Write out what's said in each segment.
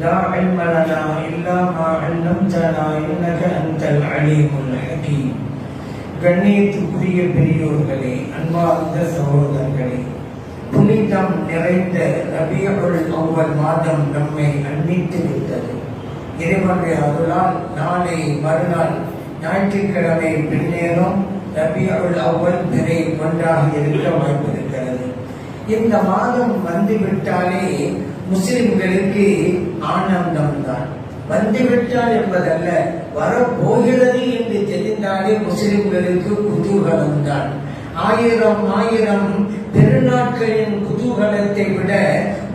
لا علم لنا إلا ما علمتنا إنك أنت العليم الحكيم கண்ணியத்துக்குரிய பெரியோர்களே அன்பார்ந்த சகோதரர்களே புனிதம் நிறைந்த ரபியுல் அவ்வல் மாதம் நம்மை அன்பித்து விட்டது இறைவனுடைய அருளால் நாளை மறுநாள் ஞாயிற்றுக்கிழமை பின்னேறும் ரபியுல் அவ்வல் பிறை ஒன்றாக இருக்க வாய்ப்பிருக்கிறது இந்த மாதம் வந்துவிட்டாலே முஸ்லிம்களுக்கு ஆனந்தம் தான் வந்துவிட்டால் என்பதல்ல வரப்போகிறது என்று தெரிந்தாலே முஸ்லிம்களுக்கு குதூகலம் தான் ஆயிரம் ஆயிரம் பெருநாட்களின் குதூகலத்தை விட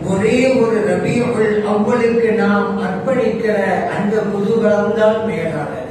ஒரே ஒரு ரபியுள் அவ்வளுக்கு நாம் அர்ப்பணிக்கிற அந்த குதூகலம் தான் மேலானது.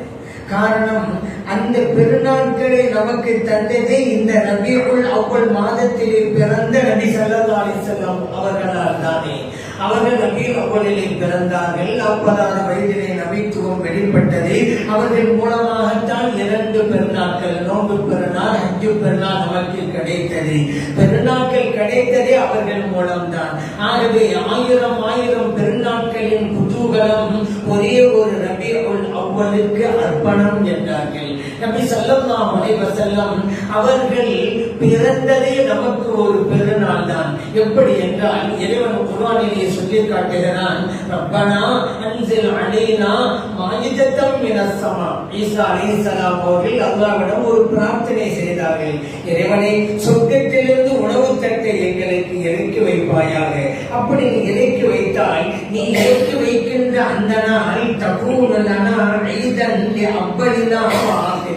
காரணம் அந்த பெருநாட்களை நமக்கு தந்ததே இந்த ரபியுள் அவ்வள் மாதத்திலே பிறந்த நபி சல்லா அலிசல்லாம் அவர்களால் தானே. அவர்கள் நபியில் அவ்வளிலே பிறந்தார்கள். நாற்பதாவது வயதிலே நபீத்துவம் வெளிப்பட்டது. அவர்கள் மூலமாகத்தான் இரண்டு பெருநாட்கள் நோன்பு பெருநாள் அஞ்சு பெருநாள் நமக்கு கிடைத்தது. பெருநாட்கள் கிடைத்ததே அவர்கள் மூலம்தான். ஆகவே ஆயிரம் ஆயிரம் பெருநாட்களின் குதூகலம் ஒரே ஒரு ரபியுல் அவ்வளுக்கு அர்ப்பணம் என்றார்கள். நபி ஸல்லல்லாஹு அலைஹி வஸல்லம் அவர்கள் பிறந்ததே நமக்கு ஒரு பெருநாள் தான். எப்படி என்றால் இறைவன் குர்ஆனிலே சொல்லி காட்டுகிறான் ரப்பனா அன்சில் அலைனா மாயிதத்தம் மினஸ் ஸமா ஈசா அலைஹிஸ்ஸலாம் அவர்கள் அல்லாஹ்விடம் ஒரு பிரார்த்தனை செய்தார்கள். இறைவனை சொர்க்கத்திலிருந்து உணவு தட்டை எங்களுக்கு இறக்கி வைப்பாயாக. அப்படி நீ இறக்கி வைத்தால் நீ இறக்கி வைக்கின்ற அந்த நாள் தகூலனா ஐதன் அப்படினா ஆகிரினா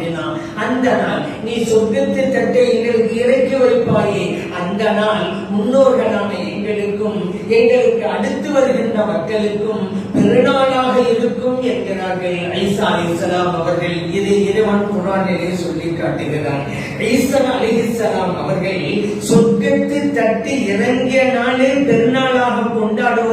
அந்த நாள் நீ சொர்க்கத்து தட்டை எங்களுக்கு இறக்கி வைப்பாயே. அந்த நாள் முன்னோர்களான எங்களுக்கும் எங்களுக்கு அடுத்து வருகின்ற மக்களுக்கும் பெருநாளாக இருக்கும் என்கிறார்கள். ஐசா அலிசலாம் அவர்கள் இதை இறைவன் குரானிலே சொல்லி காட்டுகிறார். ஐசா அலிசலாம் அவர்கள் சொர்க்கத்து தட்டு இறங்கிய நாளே பெருநாளாக கொண்டாடுவது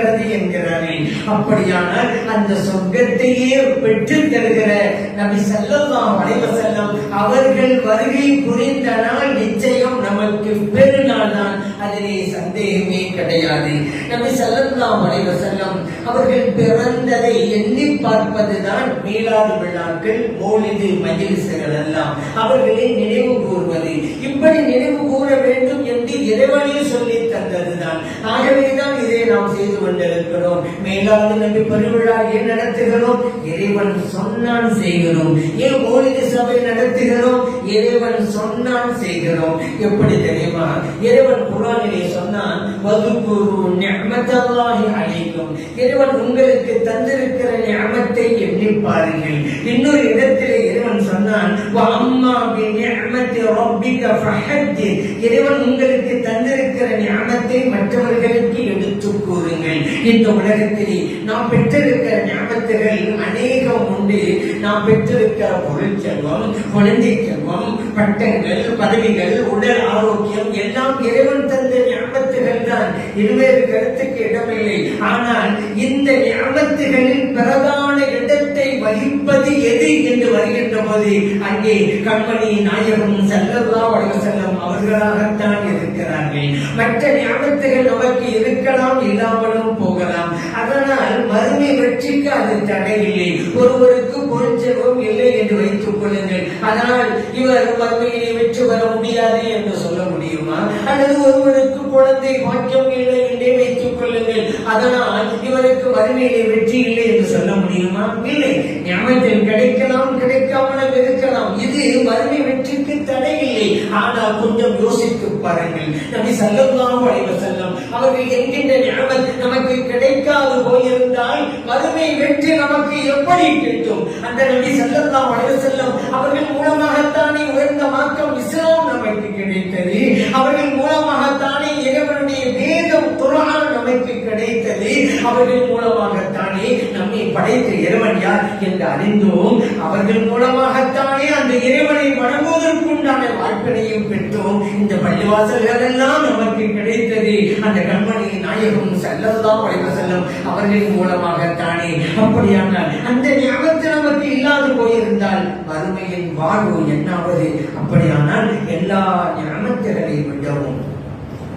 இருக்கிறது என்கிறாரே அப்படியானால் அந்த சொர்க்கத்தையே பெற்று தருகிற நபி செல்லம் அலைஹி வஸல்லம் அவர்கள் வருகை புரிந்த நாள் நிச்சயம் நமக்கு பெருநாள் தான் அதிலே சந்தேகமே கிடையாது. நபி செல்லம் அலைஹி வஸல்லம் அவர்கள் பிறந்ததை எண்ணி பார்ப்பதுதான் மீளாடு விழாக்கள் மோலிது மஜிலிசுகள் எல்லாம். அவர்களை நினைவு கூறுவது இப்படி நினைவு கூற வேண்டும் என்று இறைவனே சொல்லி தந்ததுதான். ஆகவேதான் இதை நாம் செய்து கொண்டிருக்கிறோம். மேலாது நம்பி பெருவிழா ஏன் நடத்துகிறோம்? இறைவன் சொன்னான் செய்கிறோம். ஏன் மோலிது சபை நடத்துகிறோம்? இறைவன் சொன்னான் செய்கிறோம். எப்படி தெரியுமா? இறைவன் குரானிலே சொன்னான் வதுகுரு நிஅமத்தல்லாஹி அலைக்கும் இறைவன் உங்களுக்கு தந்திருக்கிற நிஅமத்தை எண்ணி பாருங்கள். இன்னொரு இடத்திலே இறைவன் சொன்னான் அம்மா இறைவன் உங்களுக்கு தந்திருக்கிற நிஅமத்தை மற்றவர்களுக்கு எடுத்து கூறுங்கள். இந்த உலகத்திலே நாம் பெற்றிருக்கிற ஞாபகத்துகள் அநேகம் உண்டு. நாம் பெற்றிருக்கிற பொருள் செல்வம் குழந்தை செல்வம் பட்டங்கள் பதவிகள் உடல் ஆரோக்கியம் எல்லாம் இறைவன் தந்த ஞாபகத்துகள் தான் இருவேறு கருத்துக்கு இடமில்லை. ஆனால் இந்த ஞாபகத்துகளின் பிரதான இடத்தை வகிப்பது எது என்று வருகின்ற போது அங்கே கண்மணி நாயகம் செல்லல்லா செல்லம் அவர்களாகத்தான் இருக்கிறார்கள். மற்ற ஞாபகத்துகள் நமக்கு இருக்கலாம் இல்லாமலும் போகலாம். அதனால் மறுமை வெற்றிக்கு அது தடையில்லை. ஒருவருக்கு பொருள் இல்லை என்று வைத்துக் கொள்ளுங்கள். அதனால் இவர் மறுமையிலே வெற்றி பெற முடியாது என்று சொல்ல முடியுமா? அல்லது ஒருவருக்கு குழந்தை பாக்கியம் இல்லை என்றே வைத்துக் கொள்ளுங்கள். அதனால் இவருக்கு வறுமையிலே வெற்றி இல்லை என்று சொல்ல முடியுமா? இல்லை. ஞாபகத்தில் கிடைக்கலாம் கிடைக்காமலும் இருக்கலாம். இது வறுமை வெற்றிக்கு தடை இல்லை ஆனால் கொஞ்சம் யோசித்து பாருங்கள். நம்பி ஸல்லல்லாஹு அலைஹி வஸல்லம் அவர்கள் என்கின்ற ஞாபகம் நமக்கு கிடைக்காது போயிருந்தால் வறுமை வெற்றி நமக்கு எப்படி கிட்டும்? அந்த நபி ஸல்லல்லாஹு அலைஹி வஸல்லம் அவர்கள் மூலமாகத்தானே உயர்ந்த மார்க்கம் இஸ்லாம் நமக்கு கிடைத்தது. அவர்கள் மூலமாகத்தானே வேதம் குர்ஆன் நமக்கு கிடைத்தது. அவர்கள் மூலமாகத்தானே நம்மை படைத்த இறைவன் யார் என்று அறிந்தோம் அவர்கள் மூலமாகத்தானே அந்த இறைவனை வணங்குவதற்குண்டான வாழ்க்கையையும் பெற்றோம். இந்த பள்ளிவாசல்கள் எல்லாம் நமக்கு கிடைத்தது. அந்த கண்மணி நாயகம் செல்லல்லாம் வளைவ செல்லும் அவர்களின் மூலமாகத்தானே. அப்படியானால் அந்த ஞாபகத்தில் நமக்கு இல்லாது போயிருந்தால் வறுமையின் வாழ்வு என்னாவது? அப்படியானால் எல்லா ஞாபகங்களை விடவும்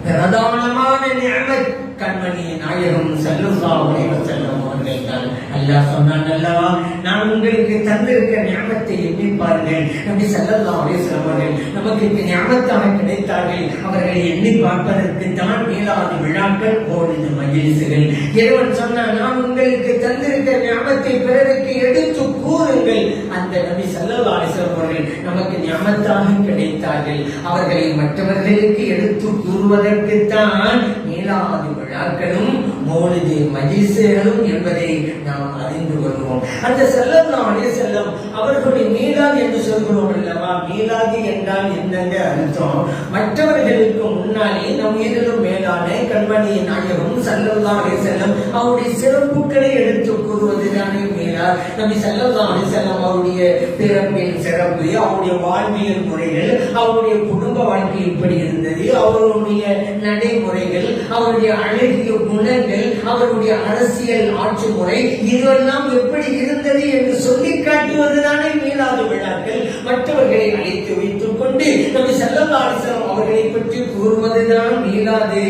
رضا علماء نعمت கண்மணி நாயகம் செல்லுல்லா உலக செல்லும் அவர்கள் தான் அல்லாஹ் சொன்னான் அல்லவா நான் உங்களுக்கு தந்திருக்க ஞாபகத்தை எண்ணி பாருங்கள். நபி செல்லல்லா அலிஸ்லாம் அவர்கள் நமக்கு இந்த ஞாபகத்தாக கிடைத்தார்கள். அவர்களை எண்ணி பார்ப்பதற்கு தான் மேலாவது விழாக்கள் ஓடுது மகிழ்ச்சிகள் இறைவன் சொன்னான் நான் உங்களுக்கு தந்திருக்க ஞாபகத்தை பிறருக்கு எடுத்து கூறுங்கள். அந்த நபி சல்லல்லா அலிஸ்லாம் அவர்கள் நமக்கு ஞாபகத்தாக கிடைத்தார்கள். அவர்களை மற்றவர்களுக்கு எடுத்து கூறுவதற்கு தான் மீளாது விழாக்களும் மோலிது மஜிசேகளும் என்பதை நாம் அறிந்து கொள்வோம். அந்த செல்லம் அலே செல்லம் அவர்களுடைய மீளாது என்று சொல்கிறோம் அல்லவா? மீளாது என்றால் என்னங்க அர்த்தம்? மற்றவர்களுக்கு முன்னாலே நம் உயிரிலும் மேலான கண்மணி நாயகம் சல்லல்லா அலே செல்லம் அவருடைய சிறப்புகளை எடுத்து கூறுவதுதானே மீளா நபி சல்லல்லா அலே செல்லம் அவருடைய பிறப்பின் சிறப்பு அவருடைய வாழ்வியல் முறைகள் அவருடைய குடும்ப வாழ்க்கை எப்படி இருந்தது. அவருடைய நடைமுறைகள் அவருடைய அழகிய குணங்கள் அவருடைய அரசியல் ஆட்சி முறை இதெல்லாம் எப்படி இருந்தது என்று சொல்லி காட்டுவதுதானே மீளாத விழாக்கள். மற்றவர்களை அழைத்து வைத்துக் கொண்டு நம்ம செல்லதாரிசனம் அவர்களை பற்றி கூறுவதுதான் மீளாது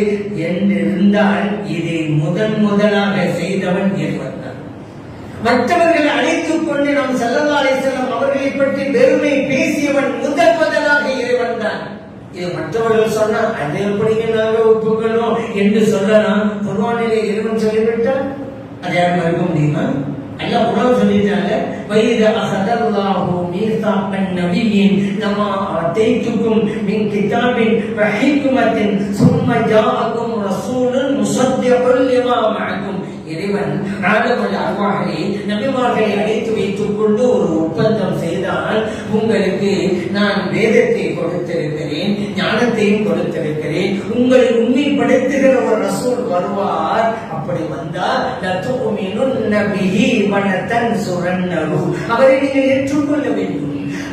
என்றிருந்தால் இதை முதன் முதலாக செய்தவன் இறைவன் மற்றவர்களை அழைத்துக் கொண்டு நாம் செல்லவாலை செல்லும் அவர்களை பற்றி பெருமை பேசியவன் முதல் முதலாக இறைவன் தான். இது மற்றவர்கள் சொன்னால் அதை எப்படிங்க நாங்கள் ஒப்புக்கணும் என்று சொல்லலாம். குர்வானிலே இறைவன் சொல்லிவிட்டால் அதை யாரும் இருக்க முடியுமா? எல்லாம் உணவு சொல்லிட்டாங்க. வைத அசதல்லாஹு மீசாக்கன் நபியின் நம்ம அத்தைத்துக்கும் மின் கிதாபின் வஹிக்குமத்தின் சும்ம ஜாஅக்கும் ரசூலுன் முசத்தியகுல் லிமா மஅக்கும் இறைவன் ஆதமல் நபிமார்களை அழைத்து வைத்துக் கொண்டு ஒரு ஒப்பந்தம் செய்தால் உங்களுக்கு நான் வேதத்தை கொடுத்திருக்கிறேன் ஞானத்தையும் கொடுத்திருக்கிறேன் உங்களை உண்மைப்படுத்துகிற ஒரு ரசூல் வருவார். அப்படி வந்தால் நபிஹி வனத்தன் சுரன்னரு. அவரை நீங்கள் ஏற்றுக்கொள்ள வேண்டும்.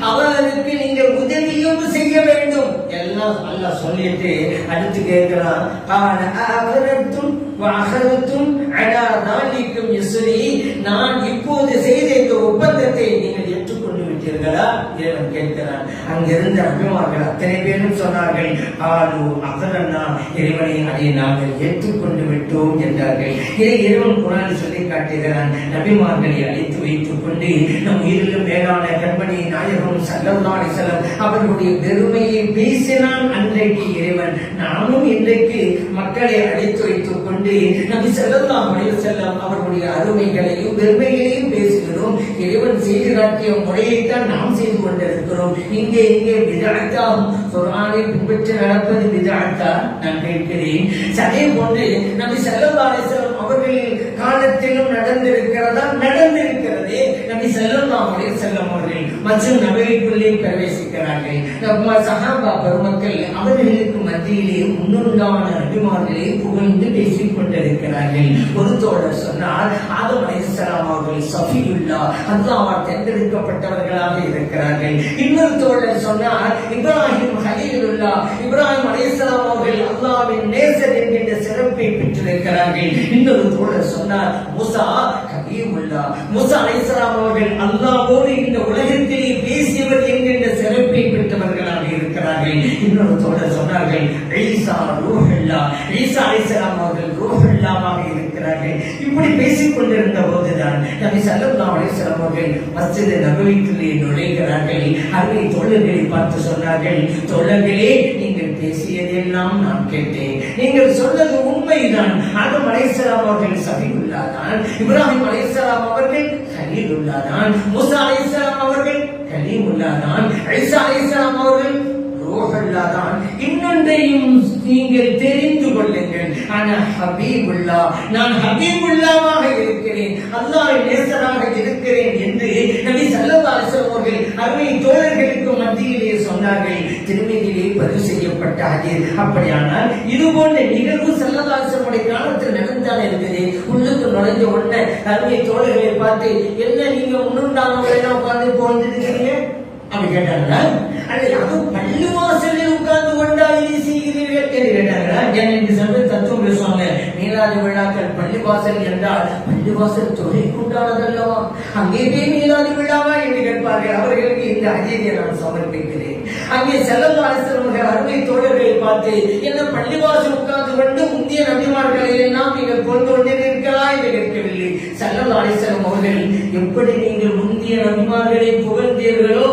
அவருக்கு நீங்கள் உதவியும் செய்ய வேண்டும். எல்லாம் நல்லா சொல்லிட்டு அடுத்து கேட்கிறான். அவரத்தும் அகரத்தும் அட அங்கிருந்த அபிமார்கள் அத்தனை பேரும் சொன்னார்கள் ஆளு அகரன்னா இறைவனை அதை நாங்கள் ஏற்றுக்கொண்டு விட்டோம் என்றார்கள். இதை இறைவன் குரான் சொல்லி காட்டுகிறான். நபிமார்களை அழைத்து வைத்துக் கொண்டு நம் உயிரிலும் மேலான கண்மணி நாயகம் சல்லல்லாடி செல்லம் அவர்களுடைய பெருமையை பேசினான் அன்றைக்கு இறைவன். நானும் இன்றைக்கு மக்களை அழைத்து வைத்துக் கொண்டு நபி செல்லல்லா அலைஹி செல்லம் அவர்களுடைய அருமைகளையும் பெருமைகளையும் பேசுகிறோம். இறைவன் செய்து காட்டிய முறையைத்தான் நாம் செய்து கொண்டிருக்கிறோம். இங்கே இங்கே விதாத்தாம் குர்ஆனை பின்பற்றி நடப்பது விதாத்தா நான் கேட்கிறேன். அதே போன்று நபி ஸல்லல்லாஹு அவர்களின் காலத்திலும் நடந்திருக்கிறதா? நடந்திருக்கிறது? நபி ஸல்லல்லாஹு அலைஹி வஸல்லம் அவர்கள் மற்றும் நபிக்குள்ளே பிரவேசிக்கிறார்கள். நம்ம பெருமக்கள் அவர்களுக்கு மத்தியிலே முன்னுண்டான நபிமார்களை புகழ்ந்து பேசிக் கொண்டிருக்கிறார்கள். ஒரு தோழர் சொன்னார் ஆதம் அலைஹிஸ்ஸலாம் அவர்கள் சஃபியுல்லா அல்லாஹ்வால் தேர்ந்தெடுக்கப்பட்டவர்களாக இருக்கிறார்கள். இன்னொரு தோழர் சொன்னார் இப்ராஹிம் ஹலீலுல்லா இப்ராஹிம் அலைஹிஸ்ஸலாம் அவர்கள் அல்லாவின் நேசர் என்கின்ற சிறப்பை பெற்றிருக்கிறார்கள். இன்னொரு தோழர் சொன்னார் முசா கலீமுல்லா மூசா அலைஹிஸ்ஸலாம் அவர்கள் அல்லாவோடு இந்த உலகத்திலே பேசியவர் என்கின்ற சிறப்பை பெற்றவர்களாக இருக்கிறார்கள். இன்னொரு தோழர் சொன்னார்கள் ஈசா ரூஹல்லா. ஈசா அலைஹிஸ்ஸலாம் அவர்கள் ரூஹுல்லாவாக இருக்கிறார்கள். இப்படி பேசிக் கொண்டிருந்த போதுதான் நபி சல்லா அலைஹி அவர்கள் மஸ்ஜித் நபவிக்குள்ளே நுழைகிறார்கள். அருமை தோழர்களை பார்த்து சொன்னார்கள் தோழர்களே நீங்கள் பேசியதெல்லாம் நான் கேட்டேன். நீங்கள் சொன்னது உண்மைதான் ஆதம் அலைஹிஸ்ஸலாம் அவர்கள் சபிகுல்லா இப்ராஹிம் அலைஹிஸ்ஸலாம் அவர்கள் கலீல் உள்ளாதான் மூசா அலைஹிஸ்ஸலாம் அவர்கள் கலீம் உள்ளாதான் ஐசா அலைஹிஸ்ஸலாம் அவர்கள் ரூஹல்லா இன்னொன்றையும் நீங்கள் தெரிந்து கொள்ளுங்கள். ஆனா ஹபீபுல்லா நான் ஹபீபுல்லாவாக இருக்கிறேன். அல்லாஹ் நேசராக இருக்கிறேன் என்று நபி ஸல்லல்லாஹு அவர்கள் அருமை தோழர்களுக்கு மத்தியிலே சொன்னார்கள். திருமதியிலே பதிவு செய்யப்பட்ட அப்படியானால் இது போன்ற நிகழ்வு ஸல்லல்லாஹு அலைஹி காலத்தில் நடந்தால் அப்படித்தானே உள்ளுக்கு நுழைஞ்ச உடனே அருமை தோழர்களை பார்த்து என்ன நீங்க முன்னுண்டானவங்க எல்லாம் உட்கார்ந்து போந்துட்டு அப்படி கேட்டாங்களா அல்லது அது பள்ளிவாசலில் உட்கார்ந்து கொண்டா இதை செய்கிறீர்கள் என்று கேட்டாங்களா என்று சொல்லி தத்துவம் பேசுவாங்க மீனாதி விழாக்கள் பள்ளிவாசல் என்றால் பள்ளிவாசல் தொழில் உண்டானதல்லவா அங்கே போய் மீனாதி விழாவா என்று கேட்பார்கள். அவர்களுக்கு இந்த அஜீதியை நான் சமர்ப்பிக்கிறேன். அங்கே செல்லல்லா அரசர்கள் அருமை தோழர்களை பார்த்து என்ன பள்ளிவாசல் உட்கார்ந்து கொண்டு முந்திய நபிமார்களை எல்லாம் நீங்கள் கொண்டு கொண்டிருக்கிறா என்று கேட்கவில்லை. செல்லல்லா அலிசலம் அவர்கள் எப்படி நீங்கள் முந்திய நபிமார்களை புகழ்ந்தீர்களோ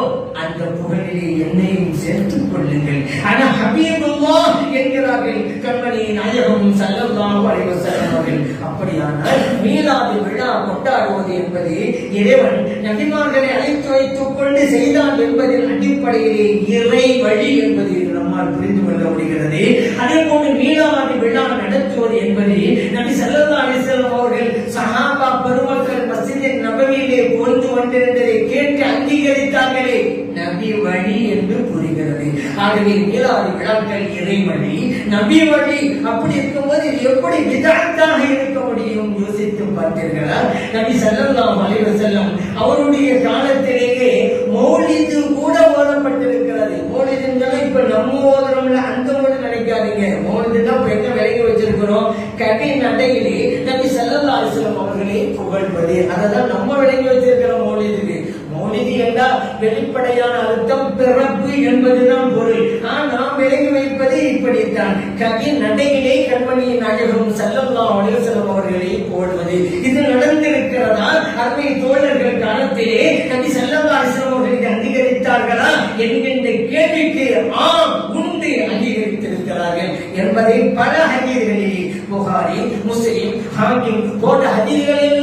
அந்த புகழிலே என்னையும் சேர்த்துக் கொள்ளுங்கள். ஆனா ஹபீபுல்லா என்கிறார்கள். கண்மணி நாயகம் சல்லல்லாஹு அலைஹி வஸல்லம் அவர்கள். அப்படியானால் மீலாது விழா கொண்டாடுவது என்பது இறைவன் நபிமார்களை அழைத்து வைத்துக் கொண்டு செய்தான் என்பதின் அடிப்படையிலே இறை வழி என்பது நம்மால் புரிந்து கொள்ள முடிகிறது. அதே போன்று மீலாது விழா நடத்துவது என்பது நபி ஸல்லல்லாஹு அலைஹி வஸல்லம் அவர்கள் சஹாபா பெருமக்கள் மசிதன் நபவியிலே போந்து கொண்டிருந்ததை கேட்டு அங்கீகரித்தார்களே. நபி வழி என்று புரிகிறது ஆகவே மீலாது விழாக்கள் இறை வழி நபி வழி அப்படி இருக்கும்போது எப்படி விதாத்தாக இருக்க முடியும் யோசித்து பார்த்தீர்களா? நபி ஸல்லல்லாஹு அலைஹி செல்லம் அவருடைய காலத்திலேயே மௌலிது கூட ஓதப்பட்டிருக்கிறது. மௌலிதுன்னு இப்ப நம்ம ஓதுறோம்ல அந்த மொழி நினைக்காதீங்க. மௌலிதுன்னா இப்ப எங்க விலகி வச்சிருக்கிறோம்? கவி நடையிலே நபி செல்லல்லா அலைஹி வஸல்லம் அவர்களே புகழ்வது. நம்ம விளங்கி வச்சிருக்கிற மௌலிதுக்கு மௌலிது என்றால் வெளிப்படையான அர்த்தம் பிறப்பு என்பதுதான் பொருள். ஆனால் நாம் விலகி வைப்பது இப்படித்தான். கவி நடையிலே கண்மணியின் நாயகம் ஸல்லல்லாஹு அலைஹி வஸல்லம் அவர்களை போடுவது. இது நடந்திருக்கிறதா? அருமை தோழர்கள் காலத்திலே கவி ஸல்லல்லாஹு அலைஹி அவர்களுக்கு அங்கீகரித்தார்களா? என்கின்ற கேள்விக்கு ஆம் உண்டு அங்கீகரித்திருக்கிறார்கள் என்பதை பல ஹதீர்களிலே புகாரி முஸ்லிம் ஹாக்கிம் போன்ற ஹதீர்களில்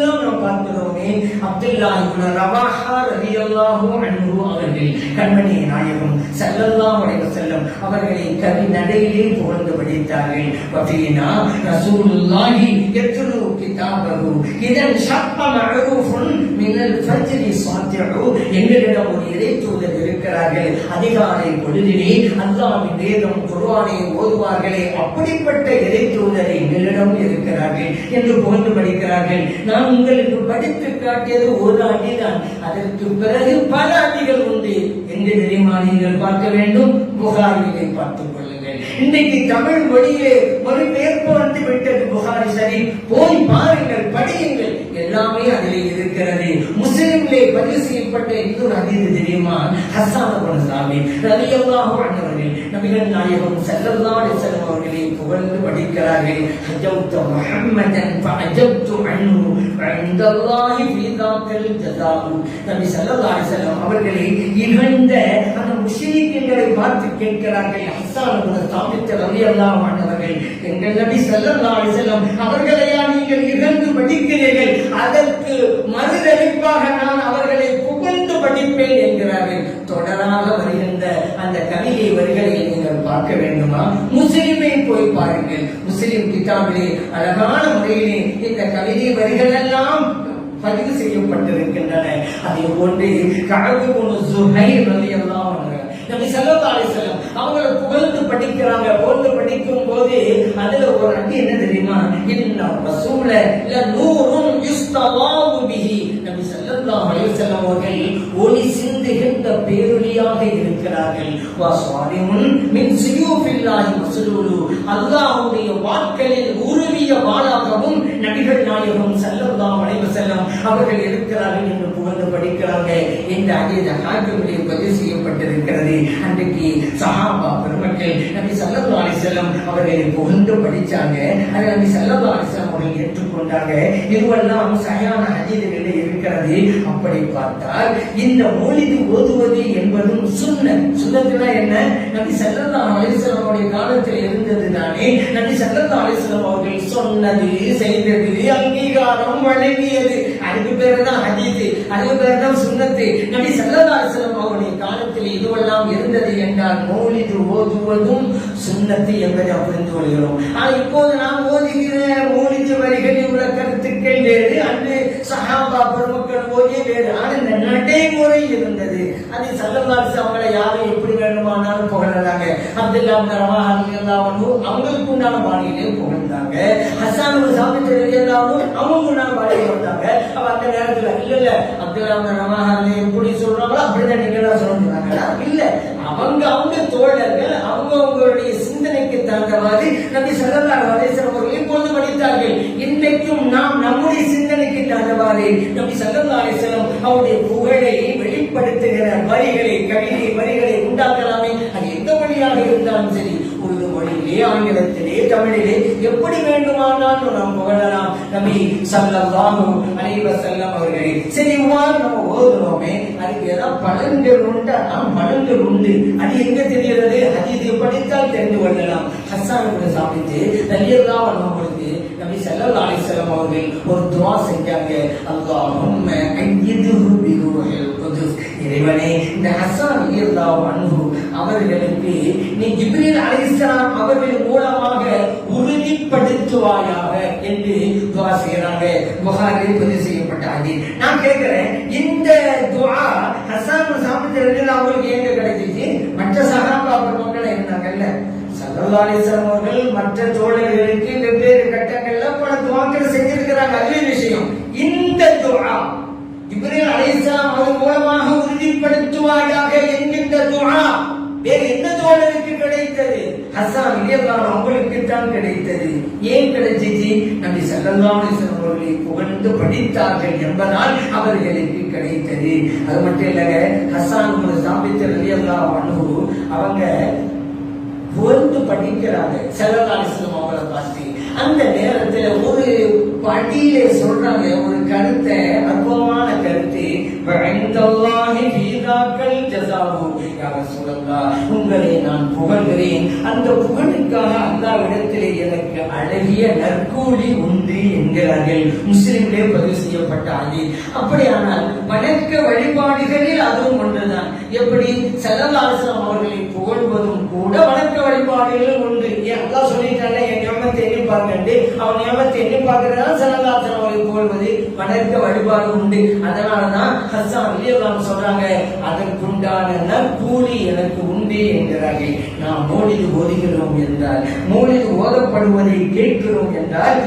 அவர்கள் கண்மணி நாயகம் ஸல்லல்லாஹு அலைஹி செல்லும் அவர்களை கவி நடையிலே புகழ்ந்து படித்தார்கள். வஃபீனா ரசூலுல்லாஹி யத்லு கிதாபஹு. இதன் ஷக்க மஅரூஃபுன் மினல் ஃபஜ்ரி சாத்திஉ எங்களிடம் ஒரு இறை தூதர் இருக்கிறார்கள். அதிகாலை பொழுதிலே அல்லாவின் வேதம் குர்ஆனை ஓதுவார்களே. அப்படிப்பட்ட இறை தூதர் எங்களிடம் இருக்கிறார்கள் என்று புகழ்ந்து படிக்கிறார்கள். நான் உங்களுக்கு படித்து காட்டியது ஒரு அடிதான். அதற்கு பிறகு பல அடிகள் உண்டு. என்று தெரியுமா நீங்கள் பார்க்க வேண்டும்? புகாரிலே பார்த்துக் இன்னைக்கு தமிழ் மொழியிலே மொழிபெயர்ப்பு வந்து விட்டது. புகாரி சரி போய் பாருங்கள் படியுங்கள். எல்லாமே அதிலே இருக்கிறது. முஸ்லிம்களே பதிவு செய்யப்பட்ட இன்னொரு அதிது தெரியுமா? ஹசான இப்னு சாபித் ரலியல்லாஹு அன்ஹு நபிகள் நாயகம் ஸல்லல்லாஹு அலைஹி வஸல்லம் அவர்களை புகழ்ந்து படிக்கிறார்கள். ஹஜ்ஜத்து முஹம்மதன் ஃபஅஜப்து அன்ஹு வஇந்தல்லாஹி ஃபீ தாக்கல் ஜஸாஉ நபி ஸல்லல்லாஹு அலைஹி வஸல்லம் அவர்களை இகழ்ந்த அந்த முஸ்லிம்களை பார்த்து கேட்கிறார்கள். ஹசான இப்னு சாபித் ரலியல்லாஹு அன்ஹு அவர்கள் எங்கள் நபி ஸல்லல்லாஹு அலைஹி அவர்களையா நீங்கள் இகழ்ந்து படிக்கிறீர்கள்? அதற்கு மறுதளிப்பாக நான் அவர்களை புகழ்ந்து படிப்பேன் என்கிறார்கள். தொடராக வருகின்ற அந்த கவிதை வரிகளை நீங்கள் பார்க்க வேண்டுமா? முஸ்லிமை போய் பாருங்கள். முஸ்லிம் கிதாபிலே அழகான முறையிலே இந்த கவிதை வரிகள் எல்லாம் பதிவு செய்யப்பட்டிருக்கின்றன. அதே போன்று கழகு கொண்டு சுஹைர் ரலியல்லாஹு அன்ஹு நபி சல்லா அலைஹி வஸல்லம் அவங்கள புகழ்ந்து படிக்கிறாங்க புகழ்ந்து படிக்கும் போது அதுல ஒரு அடி என்ன தெரியுமா? இன்ன சூழல இல்ல நூறுன் ஸல்லல்லாஹு அவர்கள் ஒளி சிந்துகின்ற பேரொழியாக இருக்கிறார்கள். வா சுவாலிமுன் மின் சியூஃபில்லாஹி மஸ்லூலு அல்லாஹ்வுடைய வாட்களில் உருவிய வாளாகவும் நபிகள் நாயகம் செல்லம்தான் அலைஹி வஸல்லம் அவர்கள் இருக்கிறார்கள் என்று புகழ்ந்து படிக்கிறாங்க. இந்த அதீத ஹாக்கிமிலே பதிவு செய்யப்பட்டிருக்கிறது. அன்றைக்கு சஹாபா பெருமக்கள் நபி ஸல்லல்லாஹு அலைஹி வஸல்லம் அவர்களை புகழ்ந்து படிச்சாங்க. அதை நபி ஸல்லல்லாஹு அலைஹி வஸல்லம் அவர்கள் ஏற்றுக்கொண்டாங்க. இதுவெல்லாம் சரியான ஹதீதுகளில் இருக்கிறது அப்படி பார்த்தால் இந்த மொழிது ஓதுவது என்பதும் சுன்னத் சுண்ணத்துனா என்ன? நபி சல்லல்லா அலைஹி அவருடைய காலத்தில் இருந்தது தானே. நபி சல்லல்லா அலிஸ்லாம் அவர்கள் சொன்னது செய்தது அங்கீகாரம் வழங்கியது. அதுக்கு பேர் தான் ஹதீஸ் அதுக்கு பேர் தான் சுண்ணத்து. நபி சல்லல்லா அலிஸ்லாம் அவருடைய காலத்தில் இதுவெல்லாம் இருந்தது என்றால் மொழிது ஓதுவதும் சுண்ணத்து என்பதை புரிந்து கொள்கிறோம். ஆனால் இப்போது நாம் ஓதுகிற மொழிது வரிகளில் உள்ள கருத்துக்கள் வேறு. அன்று சஹாபா பெருமக்கள் ஓதிய வேறு ஆனால் இந்த நடைமுறை இருந்தது. அது சல்லல்லாஹு அவங்களை யாரும் எப்படி வேண்டுமானாலும் புகழறாங்க அப்துல்லா ரவாஹா அவங்களுக்கு உண்டான பாணியிலே புகழ்ந்தாங்க. வந்தாங்க ஹசான் சாப்பிட்டு இருந்தாலும் அவங்க உண்டான பாடிட்டு வந்தாங்க அப்ப அந்த நேரத்துல இல்ல இல்ல அப்துல்லா ரமாஹான் எப்படி சொல்றாங்களோ அப்படிதான் நீங்க தான் சொல்றாங்க இல்ல அவங்க அவங்க தோழர்கள் அவங்க அவங்களுடைய சிந்தனைக்கு தகுந்தவாறு நபி சல்லல்லாஹு அலைஹி அவர்கள் இப்பொழுது படித்தார்கள். இன்றைக்கும் நாம் நம்முடைய சிந்தனைக்கு தகுந்தவாறு நபி சல்லல்லாஹு அலைஹி அவருடைய புகழை வெளிப்படுத்துகிற வரிகளை கவிதை வரிகளை உண்டாக்கலாமே. அது எந்த வழியாக இருந்தாலும் சரி மொழியிலே ஆங்கிலத்திலே தமிழிலே எப்படி வேண்டுமானாலும் நாம் புகழலாம். நபி ஸல்லல்லாஹு அனைவர் செல்லம் அவர்களே சரி இவ்வாறு நம்ம ஓதுறோமே அதுக்கு ஏதாவது பலன்கள் உண்டு ஆனால் பலன்கள் உண்டு. அது எங்க தெரிகிறது? அது இது படித்தால் தெரிந்து கொள்ளலாம். ஹஸ்ஸான் கூட சாப்பிட்டு ரலியல்லாஹு அன்ஹு அவர்களுக்கு நபி ஸல்லல்லாஹு அலைஹி வஸல்லம் அவர்கள் ஒரு துவா செஞ்சாங்க. அல்லாஹும் ஐயது இறைவனே இந்த ஹஸ்ஸான் ரலியல்லாஹு அவர்களுக்கு நீ ஜிப்ரீல் அலிஸ்லாம் அவர்கள் மூலமாக உறுதிப்படுத்துவாயாக என்று துவா செய்யறாங்க புகாரில் பதிவு செய்யப்பட்ட நான் கேட்கிறேன் இந்த துவா ஹசான் சாப்பிட்டு அவங்களுக்கு எங்க கிடைச்சிச்சு? மற்ற சஹாபா மக்கள் இருந்தாங்கல்ல சல்லல்லாஹு அவர்கள் மற்ற தோழர்களுக்கு வெவ்வேறு கட்டங்கள்ல பல துவாக்கள் செஞ்சிருக்கிறாங்க. அதுவே விஷயம். இந்த துவா இப்ராஹிம் அலைஹிஸ்ஸலாம் உறுதிப்படுத்துவாயாக என்கின்ற துஆ வேறு எந்த தோழருக்கு கிடைத்தது? ஹசான் ரலியல்லாஹு அவங்களுக்கு தான் கிடைத்தது. ஏன் கிடைச்சிச்சு நம்பி ஸல்லல்லாஹு அவர்களை புகழ்ந்து படித்தார்கள் என்பதால் அவர்களுக்கு கிடைத்தது. அது மட்டும் இல்லங்க ஹசான் ஒரு சாம்பித்த ரலியல்லாஹு அன்ஹு அவங்க புகழ்ந்து படிக்கிறாங்க. செல்லதாலிசனம் அந்த நேரத்துல ஒரு படியிலே சொல்றாங்க ஒரு கருத்தை அற்புதமான கருத்து. உங்களை நான் புகழ்கிறேன். அந்த புகழுக்காக அல்லாஹ்விடத்திலே எனக்கு அழகிய நற்கூலி உண்டு என்கிறார்கள். முஸ்லிம்களே பதிவு செய்யப்பட்ட ஆதி அப்படியானால் வணக்க வழிபாடுகளில் அதுவும் ஒன்றுதான். எப்படி? செல்லதாசனம் அவர்களை புகழ்வதும் கூட வணக்க வழிபாடுகளில் ஒன்று ஏன் அல்லாஹ் சொல்லிட்டாங்க என் ஞாபகத்தை பார்க்கண்டு அவன் ஞாபகத்தை எண்ணி பார்க்கிறதா செல்லதாசனம் அவர்களை புகழ்வது வணக்க வழிபாடு உண்டு. அதனாலதான் ஹஸ்ஸான் அலியல்லாம் சொல்றாங்க அதற்குண்டான கூலி எனக்கு உண்டு என்கிறார்கள். நாம் மோடிது போதிக்கிறோம் என்றால் மோடிது ஓதப்படுவதை கேட்கிறோம் என்றால்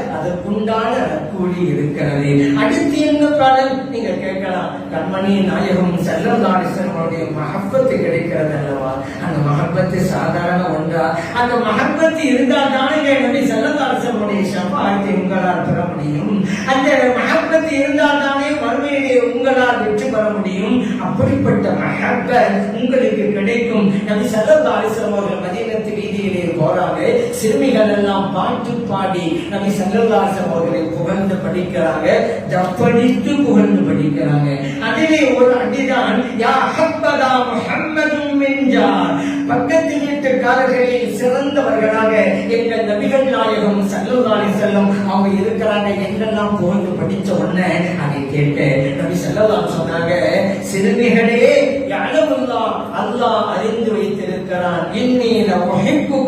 உண்டான கூலி இருக்கிறது. அடுத்து என்ன பாடல்? நீங்க கேட்கலாம். கண்மணி நாயகம் செல்லம் நாடேஸ்வரனுடைய மகப்பத்து கிடைக்கிறது அல்லவா? அந்த மகப்பத்து சாதாரண ஒன்றா? அந்த மகப்பத்து இருந்தால் தானே நபி செல்லம் நாடேஸ்வரனுடைய உங்களால் பெற முடியும். அந்த மகப்பத்து இருந்தால் தானே மறுமையிலே உங்களால் வெற்றி பெற முடியும். அப்படிப்பட்ட மகப்ப உங்களுக்கு கிடைக்கும். நபி செல்லம் நாடேஸ்வரம் அவர்கள் மதீனத்து வீதியிலே போறாங்க சிறுமிகள் எல்லாம் பாட்டு பாடி நபி சல்லல்லாஹு அவர்களை புகழ்ந்து படிக்கிறாங்க. ஜப்படித்து புகழ்ந்து படிக்கிறாங்க. அதிலே ஒரு அடிதான் யா ஹப்பதா முஹம்மதும் என்றார் பக்கத்து வீட்டுக்காரர்களில் சிறந்தவர்களாக எங்கள் நபிகள் நாயகம் சல்லல்லாஹு செல்லும் அவங்க இருக்கிறாங்க என்றெல்லாம் புகழ்ந்து படிச்ச உடனே அதை கேட்டு நபி சல்லல்லாஹு சொன்னாங்க சிறுமிகளே யஅலமுல்லாஹ் அல்லாஹ் அறிந்து வைத்திருக்கிறான். இன்னீல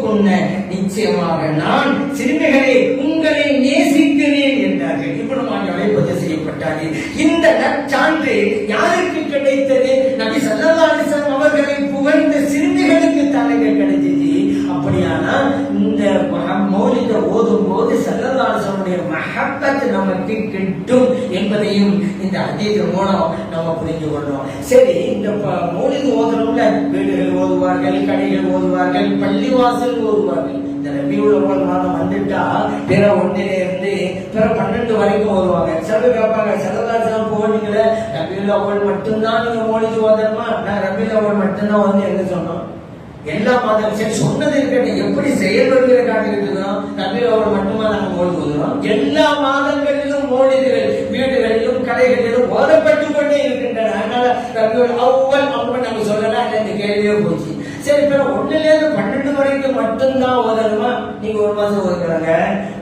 கொண்ட நிச்சயமாக நான் சிறுமிகளே உங்களை நேசிக்கிறேன் என்றார்கள். இப்படி மாநில பதிவு செய்யப்பட்டார்கள் இந்த நற்சான்று யாருக்கு கிடைத்தது? நபி ஸல்லல்லாஹு அலைஹி அவர்களை புகழ்ந்த சிறு அப்படியானா இந்த மஹ- மௌலித ஓதும் போது சல்லல்லாஹுடைய மகத்தத்து நமக்கு கிட்டும் என்பதையும் இந்த அதீத மூலம் நம்ம புரிந்து கொள்றோம் சரி இந்த ப- மௌலிது வீடுகள் ஓதுவார்கள் கடைகள் ஓதுவார்கள் பள்ளிவாசல் ஓதுவார்கள். இந்த ரபியுல் அவ்வல் மாதம் வந்துட்டா பிற ஒன்றில இருந்து பிற பன்னெண்டு வரைக்கும் ஓதுவாங்க. சில கேட்பாங்க சல்லல்லாஹு போனீங்களே ரபியுல் மட்டும்தான் நீங்க மௌலிது ஓதணுமா? நான் ரபியுல் அவ்வல் மட்டும்தான் வந்து எங்க சொன்னோம். எல்லா மாதம் சரி சொன்னது இருக்கட்டும் எப்படி செயல்படுகிற காட்டிருக்கிறோம் நபியில் அவர் மட்டுமா நாங்கள் மோடி ஓதுறோம் எல்லா மாதங்களிலும் மோடிகள் வீடுகளிலும் கடைகளிலும் ஓதப்பட்டு கொண்டே இருக்கின்றன அதனால ரபியுல் அவ்வளவு அப்படி நம்ம சொல்லலாம் இல்லை இந்த கேள்வியே போச்சு. சரி இப்ப ஒண்ணுல இருந்து பன்னெண்டு வரைக்கும் மட்டும்தான் ஓதணுமா? நீங்க ஒரு மாதம் ஓதுறாங்க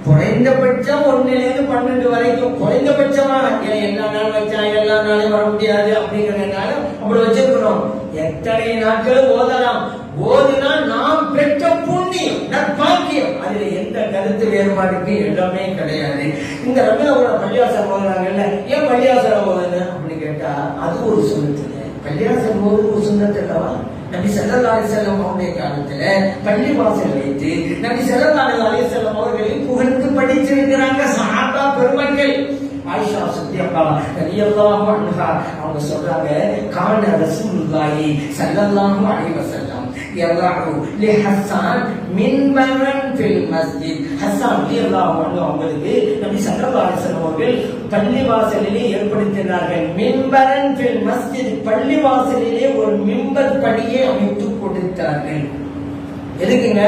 குறைந்தபட்சம் ஒண்ணுல இருந்து பன்னெண்டு வரைக்கும் குறைந்தபட்சமா எல்லா நாள் வச்சா எல்லா நாளும் வர முடியாது அப்படிங்கறதுனால அப்படி வச்சிருக்கிறோம் எத்தனை நாட்களும் ஓதலாம். ஓதுனா நாம் பெற்ற புண்ணியம் நற்பாக்கியம். அதுல எந்த கருத்து வேறுபாடுக்கு எல்லாமே கிடையாது. இந்த ரபியோட பள்ளியாசம் போகிறாங்கல்ல ஏன் பள்ளியாசம் ஓதுன அப்படின்னு கேட்டா அது ஒரு சுண்ணத்துங்க பள்ளிவாசல் போது ஒரு சுண்ணத் அல்லவா? நபி ஸல்லல்லாஹு அலைஹி அவருடைய காலத்துல பள்ளி வாசல் வைத்து நபி ஸல்லல்லாஹு அலைஹி செல்லம் அவர்களை புகழ்ந்து படிச்சிருக்கிறாங்க சஹாபா பெருமக்கள். ஆயிஷா சுத்தியப்பா ரலியல்லாஹு அன்ஹா அவங்க சொல்றாங்க கான ரசூலுல்லாஹி ஸல்லல்லாஹு அலைஹி வஸல்லம் யர்ஹு லி ஹஸ்ஸான் மின்பரன் ஃபில் மஸ்ஜித் ஹஸ்ஸான் ரலியல்லாஹு அன்ஹு அவங்களுக்கு நபி ஸல்லல்லாஹு அலைஹி அவர்கள் பள்ளி வாசலிலே ஏற்படுத்தினார்கள். மின்பரன் ஃபில் மஸ்ஜித் பள்ளி வாசலிலே ஒரு மிம்பர் படியை அமைத்து கொடுத்தார்கள். எதுக்குங்க?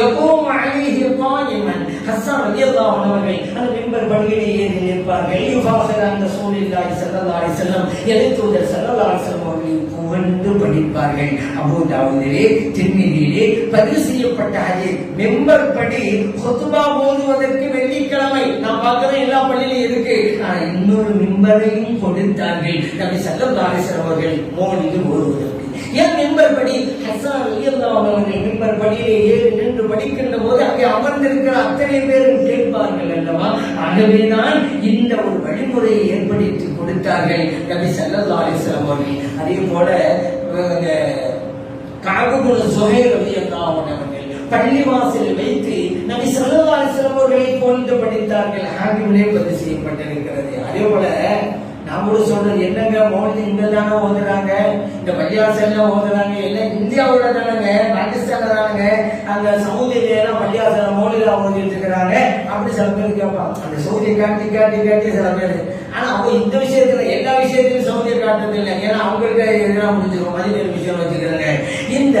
எவ்வளவு அழகிய காயிமன் ஹஸ்ஸான் ரலியல்லாஹு அன்ஹு அவர்கள் அந்த மிம்பர் படியிலே ஏறி நிற்பார்கள். யுஃபாஹிர அந்த சூழ்நிலை ஸல்லல்லாஹு அலைஹி வஸல்லம் எழுத்தூதர் ஸல்லல்லாஹு அலைஹி வஸல்லம் புகழ்ந்து படிப்பார்கள் அபூ தாவூதிலே பதிவு செய்யப்பட்ட ஹதீஸ். மிம்பர் படி சொத்துபா ஓதுவதற்கு வெள்ளிக்கிழமை. நான் பார்க்கிறேன் எல்லா பள்ளியிலும் இருக்கு. ஆனா இன்னொரு மெம்பரையும் கொடுத்தார்கள். நபி ஸல்லல்லாஹு அலைஹி அவர்கள் மோனியில் ஓடுவதற்கு ஏன் மெம்பர் படி? ஹஸ்ஸான் ரலியல்லாஹு அவர்கள் மெம்பர் படியிலே ஏறி நின்று படிக்கின்ற போது அங்கே அமர்ந்திருக்கிற அத்தனை பேரும் கேட்பார்கள் அல்லவா? ஆகவேதான் இந்த ஒரு வழிமுறையை ஏற்படுத்தி கொடுத்தார்கள் நபி ஸல்லல்லாஹு அலைஹி வஸல்லம் அவர்கள். அதே போல காகுகுல சுஹைர் ரலியல்லாஹு அல்லாஹ் அவர்கள்? பள்ளிவாசல் வைத்து நபி ஸல்லல்லாஹு அலைஹி வஸல்லம் அவர்களை போன்று படித்தார்கள். ஹாக்கிமிலே பதிவு செய்யப்பட்டிருக்கிறது. அதே போல நான் சொல்றது என்னங்க? மோடி இங்க தானே ஓதுறாங்க. இந்த பள்ளியாசல்ல ஓதுறாங்க. எல்லாம் இந்தியாவுல தானங்க? பாகிஸ்தான்ல தானங்க? அங்க சவுதியில எல்லாம் பள்ளியாசல மோடில ஓதிட்டு இருக்கிறாங்க. அப்படி சில பேர் கேட்பாங்க. அந்த சவுதியை காட்டி காட்டி காட்டி சில பேர் ஆனா அவங்க இந்த விஷயத்துல எல்லா விஷயத்திலும் சவுதியை காட்டுறது இல்லை ஏன்னா அவங்களுக்கு எதிராக முடிஞ்சிருக்கும் மதிப்பேறு விஷயம் வச்சுக்கிறாங்க இந்த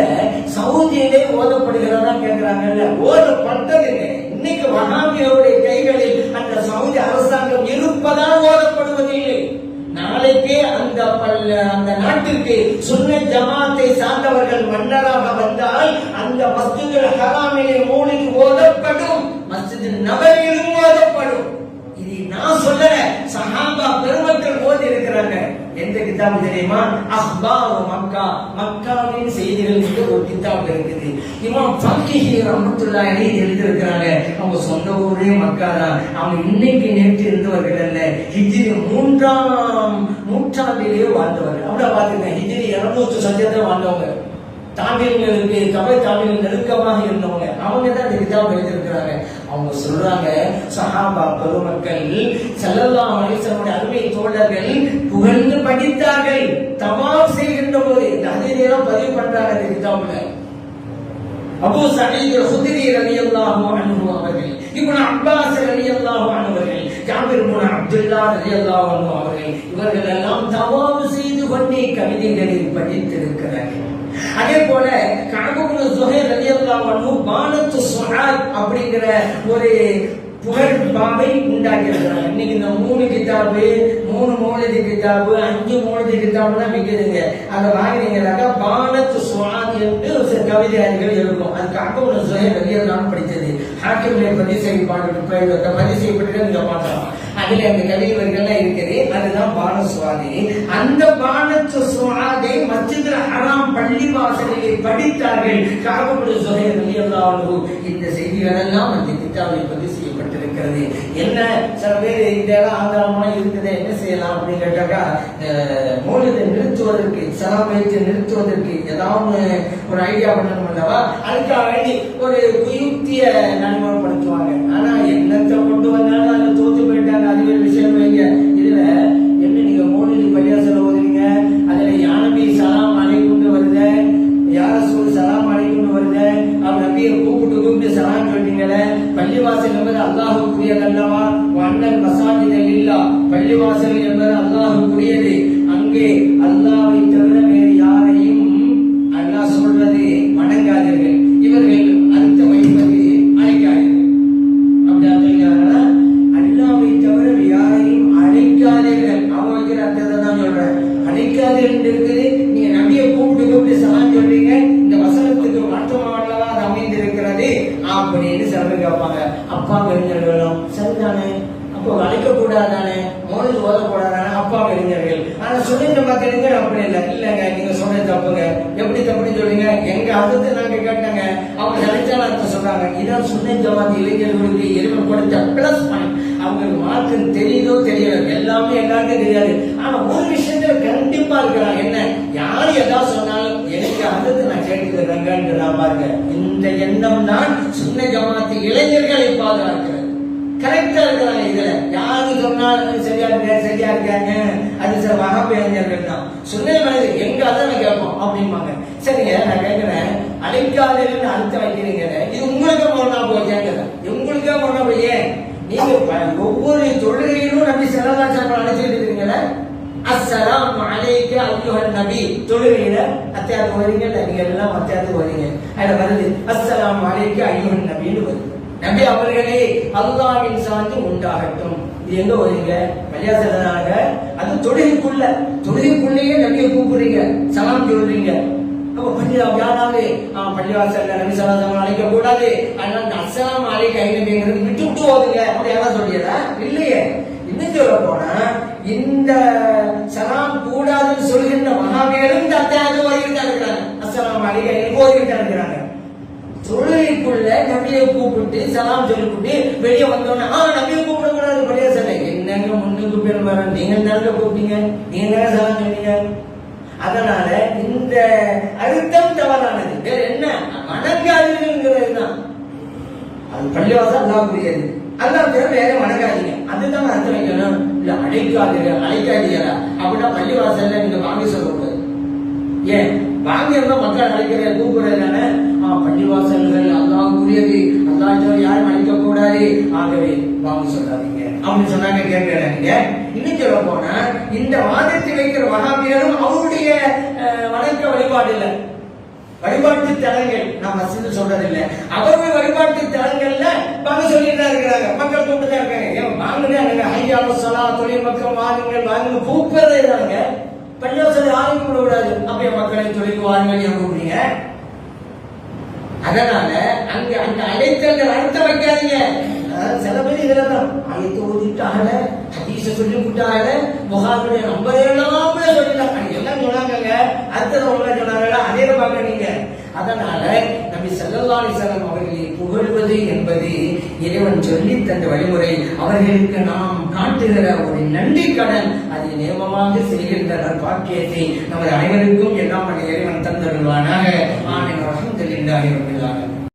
சவுதியிலே ஓதப்படுகிறதா கேட்கிறாங்கல்ல ஓதப்பட்டதுங்க. இன்னைக்கு வஹாபியருடைய கைகளில் அந்த சவுதி அரசாங்கம் இருப்பதால் ஓதப்படுவதில்லை நாளைக்கே அந்த பல்ல அந்த நாட்டிற்கு சுன்ன ஜமாத்தை சார்ந்தவர்கள் மன்னராக வந்தால் அந்த மஸ்ஜிதுல் ஹராமிலே மூலிக்கு ஓதப்படும். மஸ்ஜிது நபரிலும் ஓதப்படும். நான் சொல்லல. சஹாபா பெருமக்கள் ஓதி இருக்கிறாங்க. எந்த கிதாபு தெரியுமா? அஹ்பார் மக்கா. மக்காவின் செய்திகள் என்று ஒரு கிதாப் இருக்குது. இமாம் ஃபக்கீஹி ரஹ்மத்துல்லாஹி அலைஹி எழுதியிருக்கிறாங்க. அவங்க சொந்த ஊரே மக்கா தான். அவங்க இன்னைக்கு நேற்று இருந்தவர்கள் அல்ல. ஹிஜ்ரி மூன்றாம் நூற்றாண்டிலேயே வாழ்ந்தவர்கள். அப்படியே பாத்துங்க ஹிஜ்ரி இருநூற்று சஞ்சத்தை வாழ்ந்தவங்க. தாமியங்களுக்கு தமிழ் தாமியங்கள் நெருக்கமாக இருந்தவங்க. அவங்க தான் இந்த கிதாப் எழுதியிருக்கிறாங்க. அவங்க சொல்றாங்க சஹாபா பெருமக்கள் செல்லல்லா அலைஹி அருமை தோழர்கள் புகழ்ந்து படித்தார்கள் தவாப் செய்கின்ற போது. இந்த நேரம் பதிவு பண்றாங்க இந்த கிதாப்ல. அபூ சயீத் al-khudri ரலியல்லாஹு அன்ஹு அவர்கள் இப்னு அப்பாஸ் ரலியல்லாஹு அன்ஹு அவர்கள் ஜாபிர் இப்னு அப்துல்லா ரலியல்லாஹு அன்ஹு அவர்கள் இவர்கள் எல்லாம் தவாப் செய்து கொண்டே கவிதைகளில் படித்திருக்கிறார்கள். அதே போல கஅபுப்னு ஜுஹைர் ரலியல்லாஹு அன்ஹு பானத்து சுஹாத் அப்படிங்கிற ஒரு புகழ் பாவை உண்டாக்கியிருக்கிறாங்க இன்னைக்கு இந்த மூணு கிதாபு மூணு மூலதி கிதாபு அஞ்சு மௌலிதி கிதாபுலாம் விற்குதுங்க அதை வாங்கினீங்கன்னாக்கா பாலத்து சுவாத் என்று சில கவிதைகள் இருக்கும் அது காக்கவுல சுய வெளியெல்லாம் படித்தது. ஹாக்கிமிலே பதிவு செய்யப்பட்டு பதிவு செய்யப்பட்டு நீங்க பார்க்கலாம். அதுல அந்த கவிதைகள்லாம் இருக்குது. அதுதான் பான சுவாதி அந்த பானத்து சுவாதை மஸ்ஜிதுல் ஹராம் பள்ளி வாசலிலே படித்தார்கள் காக்கவுல சுய வெளியெல்லாம் இந்த செய்திகள் எல்லாம் அந்த கிதாபை பதிவு இருக்கிறது. என்ன? சில பேர் இந்த இடம் இருக்குது என்ன செய்யலாம் அப்படின்னு கேட்டாக்கா மூலத்தை நிறுத்துவதற்கு சலாம் நிறுத்துவதற்கு ஏதாவது ஒரு ஐடியா பண்ணணும் அல்லவா? அதுக்காக வேண்டி ஒரு குயுக்தியை நடைமுறைப்படுத்துவாங்க. ஆனா என்னத்தை கொண்டு வந்தாலும் பள்ளிவாசல் என்பது அல்லாஹுக்குரியது அல்லவா அண்ணன் மசாஜிதல் இல்லா. பள்ளிவாசல் என்பது அல்லாஹுக்குரியது. பாதுகாக்கிறாங்க இந்த எண்ணம் தான் சின்ன ஜமாத்து இளைஞர்களை பாதுகாக்கிறது கரெக்டா இருக்கிறாங்க இதுல? யாரு சொன்னாலும் சரியா இருக்க சரியா இருக்காங்க. அது சில வகப்பு இளைஞர்கள் தான். சுன்ன மனிதர் எங்க அதை கேட்போம் அப்படிம்பாங்க. சரிங்க நான் கேட்கிறேன். அழைக்காதீர்கள் அழுத்த வைக்கிறீங்க இது உங்களுக்கு போனா போய் கேட்கிறேன். உங்களுக்கே போனா போய் நீங்க ஒவ்வொரு தொழுகையிலும் நம்பி செலவா அழைச்சிட்டு இருக்கீங்களே அஸ்ஸலாம் அலைக்க அய்யுஹன் நபி. தொழுகையில அத்தியாயத்துக்கு வரீங்க இல்ல எல்லாம் அத்தியாயத்துக்கு வரீங்க அதுல வருது அஸ்ஸலாம் அலைக்க அய்யுஹன் நபின்னு வருது. நபி அவர்களே அல்லாஹ்வின் சார்ந்து உண்டாகட்டும். இது எங்க வரீங்க பள்ளியாசனாக அது தொழுகைக்குள்ள. தொழுகைக்குள்ளேயே நபியை கூப்பிடுறீங்க சலாம் சொல்றீங்க. அப்ப பள்ளி யாராவது பள்ளிவாசல்ல நபி சலாம் அழைக்க கூடாது அதனால இந்த அஸ்ஸலாம் அலைக்க ஐநபிங்கிறது விட்டு விட்டு ஓதுங்க. அப்படி யாராவது சொல்லியதா? இல்லையே. இன்னும் சொல்ல போனா இந்த சலாம் கூடாதுன்னு சொல்கின்ற மகாவீரும் தத்தையாக அத்தியாயத்தை ஓதிக்கிட்டு இருக்கிறாங்க அஸ்ஸலாம் அலைக்க ஓதிக்கிட்டு இருக்கிறாங்க தொழுகைக்குள்ள நபியை கூப்பிட்டு சலாம் சொல்லிவிட்டு வெளியே வந்தோன்னே ஆ நபியை கூப்பிட கூடாது வெளியே சொன்னேன் என்னங்க முன்னுக்கு பேர் வர நீங்க நடக்க கூப்பிட்டீங்க நீங்க தானே சலாம் சொன்னீங்க? அதனால இந்த அழுத்தம் தவறானது. வேற என்ன? வணங்காதீங்கிறது தான் அது பள்ளிவாசல் புரியாது அல்லாஹ் பேர் வேற வணங்காதீங்க அதுதான் அர்த்தம். வைக்கணும் இல்ல அழைக்காதீங்க அழைக்காதீங்களா அப்படின்னா பள்ளிவாசல்ல நீங்க வாங்கி சொல்லக்கூடாது. ஏன்? வாங்கி இருந்தா மக்கள் அழைக்கிற கூப்பிடுறது தானே? பள்ளிவாசல்கள் கூறியது அல்லாஹ் யாரும் அழைக்க கூடாது ஆகவே வாங்கி சொல்லாதீங்க. அப்படின்னு சொன்னாங்க கேட்கிறாங்க இன்னும் சொல்ல போனா இந்த வாதத்தை வைக்கிற மகாபியரும் அவருடைய வணக்க வழிபாடு இல்லை. வழிபாட்டு தலங்கள். நான் சிந்து சொல்றது இல்ல அவர்கள் வழிபாட்டு தலங்கள்ல வாங்க சொல்லிட்டு தான் இருக்கிறாங்க. மக்கள் கூப்பிட்டு தான் இருக்காங்க. ஏன் வாங்குங்க ஐயா சொலா தொழில் மக்கள் வாங்குங்கள் வாங்குங்க. கூப்பிடுறதே இருக்காங்க பள்ளிவாசல் யாரும் கூட கூடாது அப்படியே மக்களை தொழில் வாருங்கள் கூப்பிடுங்க அதனால அங்க அந்த அழைத்தல்கள் அர்த்தம் வைக்காதீங்க. சில பேர் இதுல தான் அழைத்து ஊதிட்டாங்க. ஹதீஸ சொல்லி விட்டாக முகாமுடைய நம்பர் எல்லாமே சொல்லிட்டாங்க எல்லாம் சொன்னாங்க அடுத்தது உங்களை சொன்னாங்க அதே பார்க்க நீங்க. அதனால நபி ஸல்லல்லாஹு அலைஹி அவர்களை புகழ்வது என்பது இறைவன் சொல்லி தந்த வழிமுறை. அவர்களுக்கு நாம் காட்டுகிற ஒரு நன்றி கடன். அதை நியமமாக செய்கின்ற பாக்கியத்தை நமது அனைவருக்கும் எல்லாம் இறைவன் தந்தருவானாக ஆனந்த் ரஹமத்துல்லாஹி